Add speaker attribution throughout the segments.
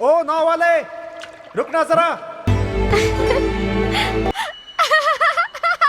Speaker 1: ओ नाव वाले रुकना जरा.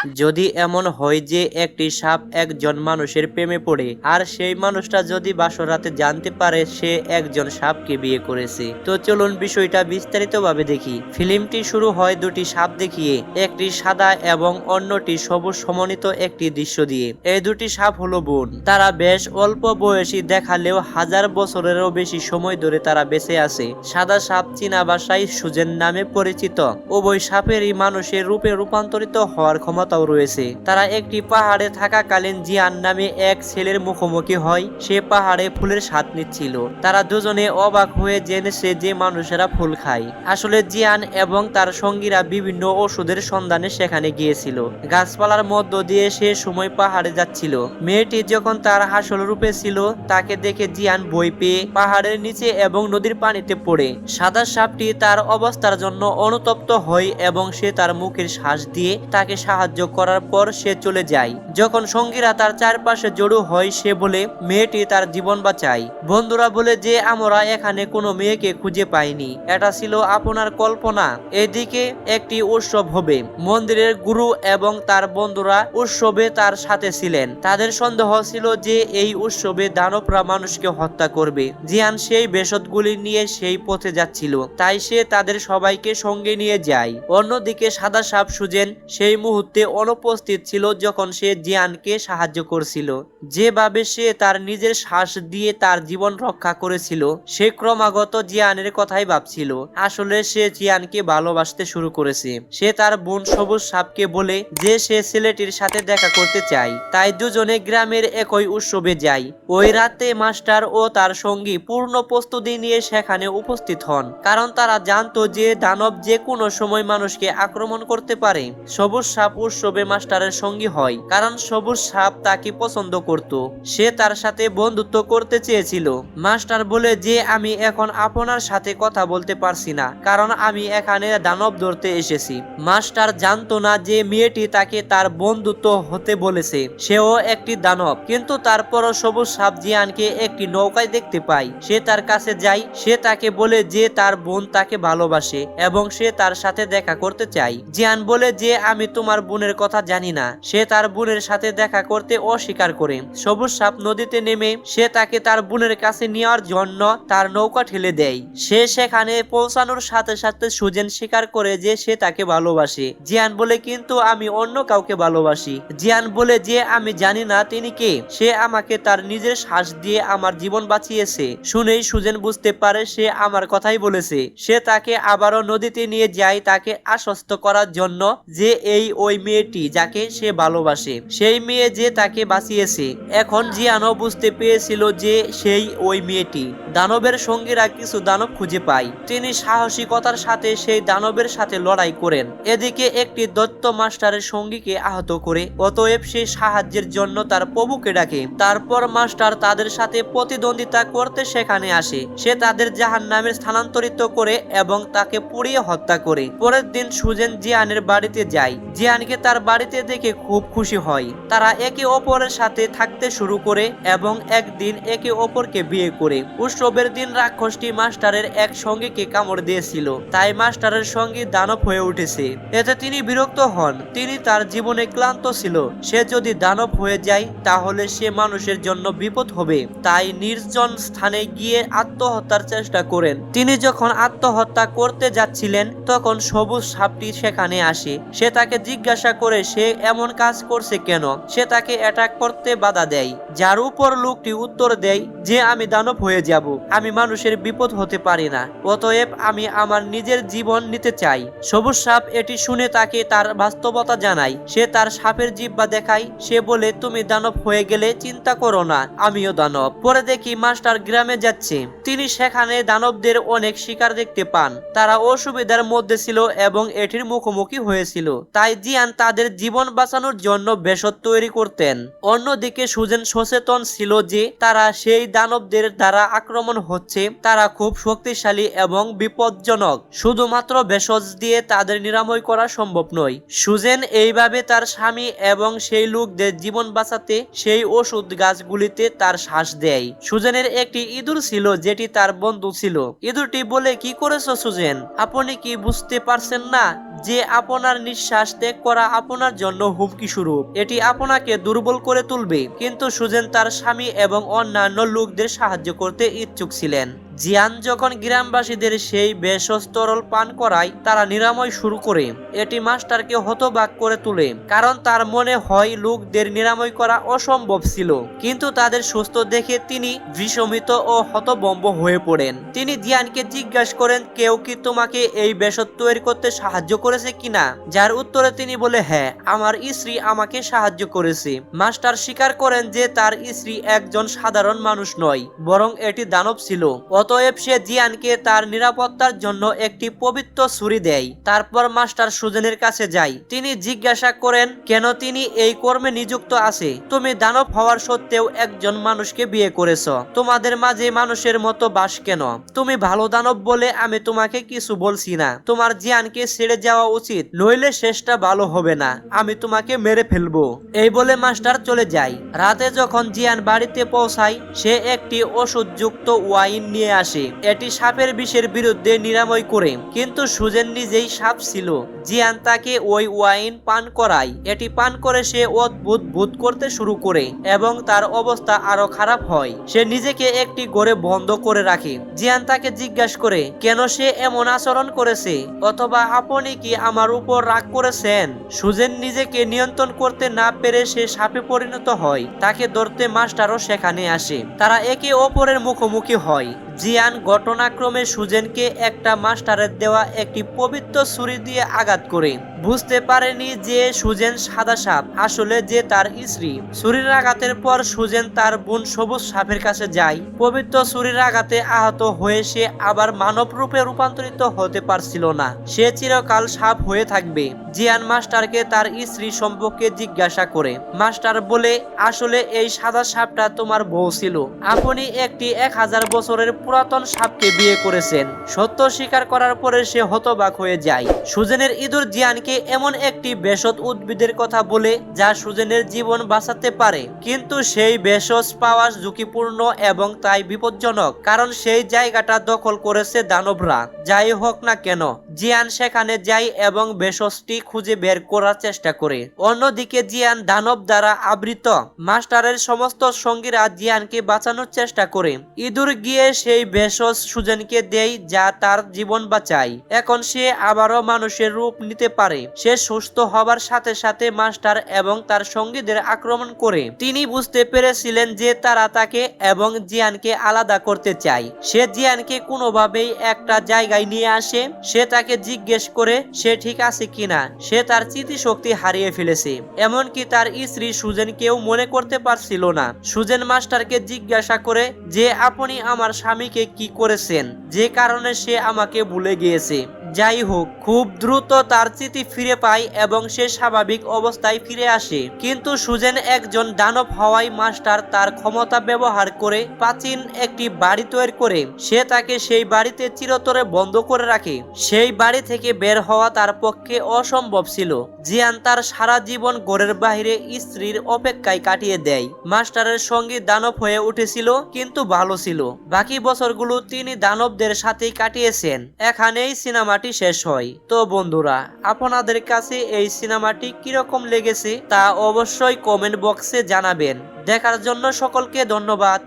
Speaker 2: যদি এমন হয় যে একটি সাপ একজন মানুষের প্রেমে পড়ে, আর সেই মানুষটা যদি বাসরাতে জানতে পারে সে একজন সাপকে বিয়ে করেছে। তো চলুন বিষয়টা বিস্তারিতভাবে দেখি। ফিল্মটি শুরু হয় দুটি সাপ দেখিয়ে, একটি সাদা এবং অন্যটি সবুজ সমন্বিত একটি দৃশ্য দিয়ে। এই দুটি সাপ হলো বোন। তারা বেশ অল্প বয়সী, দেখালেও হাজার বছরেরও বেশি সময় ধরে তারা বেঁচে আছে। সাদা সাপ চীনা ভাষায় সুজেন নামে পরিচিত। উভয় সাপেরই মানুষের রূপে রূপান্তরিত হওয়ার ক্ষমতাও রয়েছে। তারা একটি পাহাড়ে থাকাকালীন জিয়ান নামে এক ছেলের মুখোমুখি হয়। সে পাহাড়ে ফুলের স্বাদ নিচ্ছিল। তারা দুজনে অবাক হয়ে জেনেছে যে মানুষেরা ফুল খায়। আসলে জিয়ান এবং তার সঙ্গীরা বিভিন্ন ওষুধের সন্ধানে সেখানে গিয়েছিল। গাছপালার মধ্য দিয়ে সে সময় পাহাড়ে যাচ্ছিল। মেয়েটি যখন তার আসল রূপে ছিল, তাকে দেখে জিয়ান বই পেয়ে পাহাড়ের নিচে এবং নদীর পানিতে পড়ে। সাদা সাপটি তার অবস্থার জন্য অনুতপ্ত হয় এবং সে তার মুখের শ্বাস দিয়ে তাকে সাহায্য করার পর সে চলে যায়। যখন সঙ্গীরা তার চারপাশে জড়ো হয়, সে বলে, মেয়েটি তার জীবন বাঁচায়। বন্ধুরা বলে যে, আমরা এখানে কোনো মেয়েকে খুঁজে পাইনি। এটা ছিল আপনার কল্পনা। এদিকে একটি উৎসব হবে। মন্দিরের গুরু এবং তার বন্ধুরা উৎসবে তার সাথে ছিলেন। তাদের সন্দেহ ছিল যে, এই উৎসবে দানবরা মানুষকে হত্যা করবে। জিয়ান সেই বেশতগুলি নিয়ে সেই পথে যাচ্ছিল। তাই সে তাদের সবাইকে সঙ্গে নিয়ে যায়। অন্যদিকে সাদা সাপ সুজেন সেই মুহূর্তে অনুপস্থিত ছিল যখন সে জিয়ানকে সাহায্য করছিল। যেভাবে সে তার নিজের শ্বাস দিয়ে তার জীবন রক্ষা করেছিল, সে ক্রমাগত জিয়ানের কথাই ভাবছিল। আসলে সে জিয়ানকে ভালোবাসতে শুরু করেছে। সে তার বোন সবুজ সাপকে বলে যে সে ছেলেটির সাথে দেখা করতে চায়। তাই দুজনে গ্রামের একই উৎসবে যায়। ওই রাতে মাস্টার ও তার সঙ্গী পূর্ণ প্রস্তুতি নিয়ে সেখানে উপস্থিত হন। কারণ তারা জানতো যে দানব যে কোনো সময় মানুষকে আক্রমণ করতে পারে। সবুজ সাপ উৎসবে মাস্টারের সঙ্গী হয়, কারণ সবুজ সাপ তাকে পছন্দ করত। সে তার সাথে বন্ধুত্ব করতে চেয়েছিল। মাস্টার বলে যে, আমি এখন আপনার সাথে কথা বলতে পারছি না, কারণ আমি এখানে দানব ধরতে এসেছি। মাস্টার জানতো না যে, মেয়েটি তাকে তার বন্ধুত্ব হতে বলেছে। সেও একটি দানব, কিন্তু তারপরও সবুজ সাপ জিয়ানকে একটি নৌকায় দেখতে পায়। সে তার কাছে যায়, সে তাকে বলে যে, তার বোন তাকে ভালোবাসে এবং সে তার সাথে দেখা করতে চায়। জিয়ান বলে যে, আমি তোমার বোনের কথা জানি না। সে তার বোনের সাথে দেখা করতে অস্বীকার করে। সবুজ সাপ নদীতে নেমে সে তাকে তার বোনের কাছে নেওয়ার জন্য তার নৌকা ঠেলে দেয়। সে সেখানে পৌঁছানোর সাথে সাথে সুজেন স্বীকার করে যে সে তাকে ভালোবাসে। জিয়ান বলে, কিন্তু আমি অন্য কাউকে ভালোবাসি। জিয়ান বলে, যে আমি জানি না তিনি কে। সে আমাকে তার নিজের শ্বাস দিয়ে আমার জীবন বাঁচিয়েছে। শুনেই সুজেন বুঝতে পারে, সে আমার কথাই বলেছে। সে তাকে আবারও নদীতে নিয়ে যায় তাকে আশ্বস্ত করার জন্য যে এই ওই মেয়েটি যাকে সে ভালোবাসে, সেই মেয়ে যে তাকে বাঁচিয়েছে। এখন জিয়ানও বুঝতে পেরেছিল যে সেই ওই মেয়েটি। দানবের সঙ্গীরা কিছু দানব খুঁজে পায়। তিনি সাহসিকতার সাথে সেই দানবের সাথে লড়াই করেন। এদিকে একটি দত্ত মাস্টারের সঙ্গীকে আহত করে, অতএব সে সাহায্যের জন্য তার প্রভুকে ডাকে। তারপর মাস্টার তাদের সাথে প্রতিদ্বন্দ্বিতা করতে সেখানে আসে। সে তাদের জাহান নামে স্থানান্তরিত করে এবং তাকে পুড়িয়ে হত্যা করে। পরের দিন সুজেন জিয়ানের বাড়িতে যায়। জিয়ানকে তার বাড়িতে দেখে খুব খুশি হয়। তারা একে অপরের সাথে থাকতে শুরু করে এবং একদিন একে অপরকে বিয়ে করে। উৎসবের দিন রাক্ষসটি মাস্টারের এক সঙ্গীকে কামড় দিয়েছিল। তাই মাস্টারের সঙ্গী দানব হয়ে উঠেছে। এতে তিনি বিরক্ত হন। তিনি তার জীবনে ক্লান্ত ছিল। সে যদি দানব হয়ে যায়, তাহলে সে মানুষের জন্য বিপদ হবে। তাই নির্জন স্থানে গিয়ে আত্মহত্যার চেষ্টা করেন। তিনি যখন আত্মহত্যা করতে যাচ্ছিলেন, তখন সবুজ সাপটি সেখানে আসে। সে তাকে জিজ্ঞাসা করে সে এমন কাজ করছে কেন? সে তাকে অ্যাটাক করতে বাধা দেয়। যার উপর লোকটি উত্তর দেয় যে, আমি দানব হয়ে যাব। আমি মানুষের বিপদ হতে পারি না। অতএব আমি আমার নিজের জীবন নিতে চাই। সবুজ সাপ এটি শুনে তাকে তার বাস্তবতা জানায়। সে তার সাপের জিব্বা দেখায়। সে বলে, তুমি দানব হয়ে গেলে চিন্তা করো না, আমিও দানব। পরে দেখি মাস্টার গ্রামে যাচ্ছে। তিনি সেখানে দানবদের অনেক শিকার দেখতে পান। তারা অসুবিধার মধ্যে ছিল এবং এটির মুখোমুখি হয়েছিল। তাই জিয়ান তাদের জীবন বাঁচানোর জন্য বেশত তৈরি করতেন। অন্যদিকে সুজেন সচেতন ছিল যে তারা সেই দানবদের দ্বারা আক্রমণ হচ্ছে, তারা খুব শক্তিশালী এবং বিপজ্জনক। শুধুমাত্র ভেষজ দিয়ে তাদের নিরাময় করা সম্ভব নয়। সুজেন এইভাবে তার স্বামী এবং সেই লোকদের জীবন বাঁচাতে সেই ওষুধ গাছগুলিতে তার শ্বাস দেয়। সুজেনের একটি ইঁদুর ছিল যেটি তার বন্ধু ছিল। ইঁদুরটি বলে, কি করেছ সুজেন? আপনি কি বুঝতে পারছেন না যে আপনার নিঃশ্বাস ত্যাগ করা আপনার জন্য হুমকি স্বরূপ। এটি আপনাকে দুর্বল করে তুলবে। কিন্তু সুজেন তার স্বামী এবং অন্যান্য লোকদের সাহায্য করতে ইচ্ছুক ছিলেন। জিয়ান যখন গ্রামবাসীদের সেই ভেষজ তরল পান করায়, তারা নিরাময় শুরু করে। এটি মাস্টারকে হতবাক করে তোলে, কারণ তার মনে হয় লোকদের নিরাময় করা অসম্ভব ছিল। কিন্তু তাদের সুস্থ দেখে তিনি বিষমিত ও হতবম্ব হয়ে পড়েন। তিনি জিয়ানকে জিজ্ঞাসা করেন, কেউ কি তোমাকে এই ভেষজ তৈরি করতে সাহায্য করেছে কিনা? যার উত্তরে তিনি বলে হ্যাঁ আমার স্ত্রী আমাকে সাহায্য করেছে। মাস্টার স্বীকার করেন যে তার স্ত্রী একজন সাধারণ মানুষ নয়, বরং এটি দানব ছিল। অতএব সে জিয়ানকে তার নিরাপত্তার জন্য একটি পবিত্র ছুরি দেয়। তারপর মাস্টার সুজনের কাছে যায়। তিনি জিজ্ঞাসা করেন, কেন তিনি এই কর্মে নিযুক্ত আছে? তুমি দানব হওয়ার সত্ত্বেও একজন মানুষকে বিয়ে করেছ। তোমাদের মাঝে মানুষের মতো বাস কেন? তুমি ভালো দানব বলে আমি তোমাকে কিছু বলছি না। তোমার জিয়ানকে ছেড়ে যাওয়া উচিত, নইলে শেষটা ভালো হবে না। আমি তোমাকে মেরে ফেলব। এই বলে মাস্টার চলে যায়। রাতে যখন জিয়ান বাড়িতে পৌঁছায়, সে একটি ওষুধযুক্ত ওয়াইন নিয়ে আসে। এটি সাপের বিষের বিরুদ্ধে নিরাময় করে। কিন্তু সুজেন নিজেই সাপ ছিল। জিয়ান তাকে ওই ওয়াইন পান করায়। এটি পান করে সে অদ্ভুত ভূত করতে শুরু করে এবং তার অবস্থা আরও খারাপ হয়। সে নিজেকে একটি ঘরে বন্ধ করে রাখে। জিয়ান তাকে জিজ্ঞাসা করে, কেন সে এমন আচরণ করেছে? অথবা আপনি কি আমার উপর রাগ করেছেন? সুজেন নিজেকে নিয়ন্ত্রণ করতে না পেরে সে সাপে পরিণত হয়। তাকে ধরতে মাস্টারও সেখানে আসে। তারা একে অপরের মুখোমুখি হয়। জিয়ান ঘটনাক্রমে সুজেনকে একটা মাস্টারের দেওয়া একটি পবিত্র ছুরি দিয়ে আঘাত করে। বুঝতে পারেনি যে সুজেন সাদা সাপ, আসলে যে তার স্ত্রী। ছুরির আঘাতের পর সুজেন তার বোন সবুজ সাপের কাছে যায়। পবিত্র ছুরির আঘাতে আহত হয়ে সে আবার মানব রূপে রূপান্তরিত হতে পারছিল না। সে চিরকাল সাপ হয়ে থাকবে। জিয়ান মাস্টারকে তার স্ত্রী সম্পর্কে জিজ্ঞাসা করে, মাস্টার বলে, আসলে এই সাদা সাপটা তোমার বউ ছিল। আপনি একটি এক হাজার বছরের পুরাতন সাপকে বিয়ে করেছেন। সত্য স্বীকার করার পরে সে হতবাক হয়ে যায়। সুজেনের ইঁদুর জিয়ানকে এমন একটি ভেষজ উদ্ভিদের কথা বলে যা সুজেনের জীবন বাঁচাতে পারে। কিন্তু সেই ভেষজ পাওয়া ঝুঁকিপূর্ণ এবং তাই বিপজ্জনক, কারণ সেই জায়গাটা দখল করেছে দানবরা। যাই হোক না কেন, জিয়ান সেখানে যায় এবং ভেষজটি খুঁজে বের করার চেষ্টা করে। অন্যদিকে জিয়ান দানব দ্বারা আবৃত। মাস্টারের সমস্ত সঙ্গীরা জিয়ানকে বাঁচানোর চেষ্টা করে। ইঁদুর গিয়ে সেই ভেষজ সুজনকে দেয় যা তার জীবন বাঁচায়। এখন সে আবারও মানুষের রূপ নিতে পারে। সে সুস্থ হবার সাথে সাথে মাস্টার এবং তার সঙ্গীদের আক্রমণ করে। তিনি বুঝতে পেরেছিলেন যে তারা তাকে এবং জিয়ানকে আলাদা করতে চায়। সে জিয়ানকে কোনোভাবেই একটা জায়গায় নিয়ে আসে। সে তাকে জিজ্ঞেস করে, সে ঠিক আছে কিনা? সে তার স্মৃতিশক্তি হারিয়ে ফেলেছে। এমনকি তার স্ত্রী সুজেন কেউ মনে করতে পারছিল না। সুজেন মাস্টারকে জিজ্ঞাসা করে, যে আপনি আমার স্বামীকে কি করেছেন? যে কারণে সে আমাকে ভুলে গিয়েছে। যাই হোক খুব দ্রুত তার স্মৃতি ফিরে পায় এবং সে স্বাভাবিক অবস্থায় ফিরে আসে। কিন্তু সুজেন একজন দানব হওয়ায় মাস্টার তার ক্ষমতা ব্যবহার করে প্রাচীন একটি বাড়ি তৈরি করে। সে তাকে সেই বাড়িতে চিরতরে বন্ধ করে রাখে। সেই বাড়ি থেকে বের হওয়া তার পক্ষে অসম্ভব ছিল। জিয়ান তার সারা জীবন ঘরের বাহিরে স্ত্রীর অপেক্ষায় কাটিয়ে দেয়। মাস্টারের সঙ্গে দানব হয়ে উঠেছিল, কিন্তু ভালো ছিল। বাকি বছরগুলো তিনি দানবদের সাথেই কাটিয়েছেন। এখানেই সিনেমাটি শেষ হয়। তো বন্ধুরা, আপনাদের কাছে এই সিনেমাটি কীরকম লেগেছে তা অবশ্যই কমেন্ট বক্সে জানাবেন। দেখার জন্য সকলকে ধন্যবাদ।